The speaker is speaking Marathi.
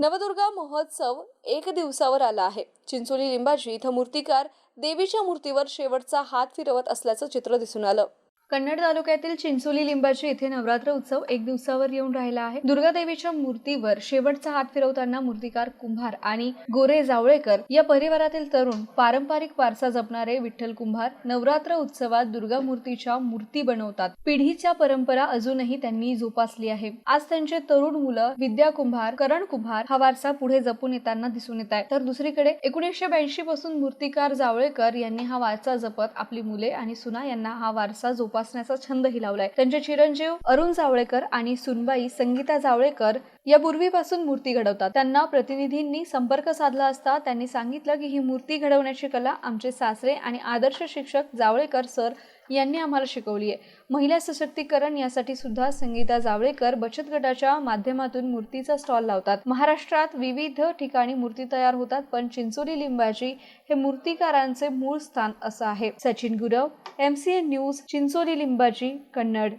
नवदुर्गा महोत्सव एक दिवसावर आला आहे. चिंचोली लिंबाजी इथं मूर्तिकार देवीच्या मूर्तीवर शेवटचा हात फिरवत असल्याचं चित्र दिसून आलं. कन्नड तालुक्यातील चिंचोली लिंबाची इथे नवरात्र उत्सव एक दिवसावर येऊन राहिला आहे. दुर्गादेवीच्या मूर्तीवर शेवटचा हात फिरवताना मूर्तिकार कुंभार आणि गोरे जावळेकर या परिवारातील तरुण पारंपरिक वारसा जपणारे विठ्ठल कुंभार नवरात्र उत्सवात दुर्गा मूर्तीच्या मूर्ती बनवतात. पिढीच्या परंपरा अजूनही त्यांनी जोपासली आहे. आज त्यांचे तरुण मुलं विद्या कुंभार करण कुंभार हा वारसा पुढे जपून येताना दिसून येत आहे. तर दुसरीकडे एकोणीसशे ब्याऐंशी पासून मूर्तिकार जावळेकर यांनी हा वारसा जपत आपली मुले आणि सुना यांना हा वारसा जोपासण्याचा छंदही लावलाय. त्यांचे चिरंजीव अरुण जावळेकर आणि सुनबाई संगीता जावळेकर या पूर्वीपासून मूर्ती घडवतात. त्यांना प्रतिनिधींनी संपर्क साधला असता त्यांनी सांगितलं की ही मूर्ती घडवण्याची कला आमचे सासरे आणि आदर्श शिक्षक जावळेकर सर यांनी आम्हाला शिकवली आहे. महिला सशक्तीकरण यासाठी सुद्धा संगीता जावळेकर बचत गटाच्या माध्यमातून मूर्तीचा स्टॉल लावतात. महाराष्ट्रात विविध ठिकाणी मूर्ती तयार होतात पण चिंचोली लिंबाची हे मूर्तिकारांचे मूळ स्थान असं आहे. Sachin Gurav M C N news Chincholi Limbachi Kannad.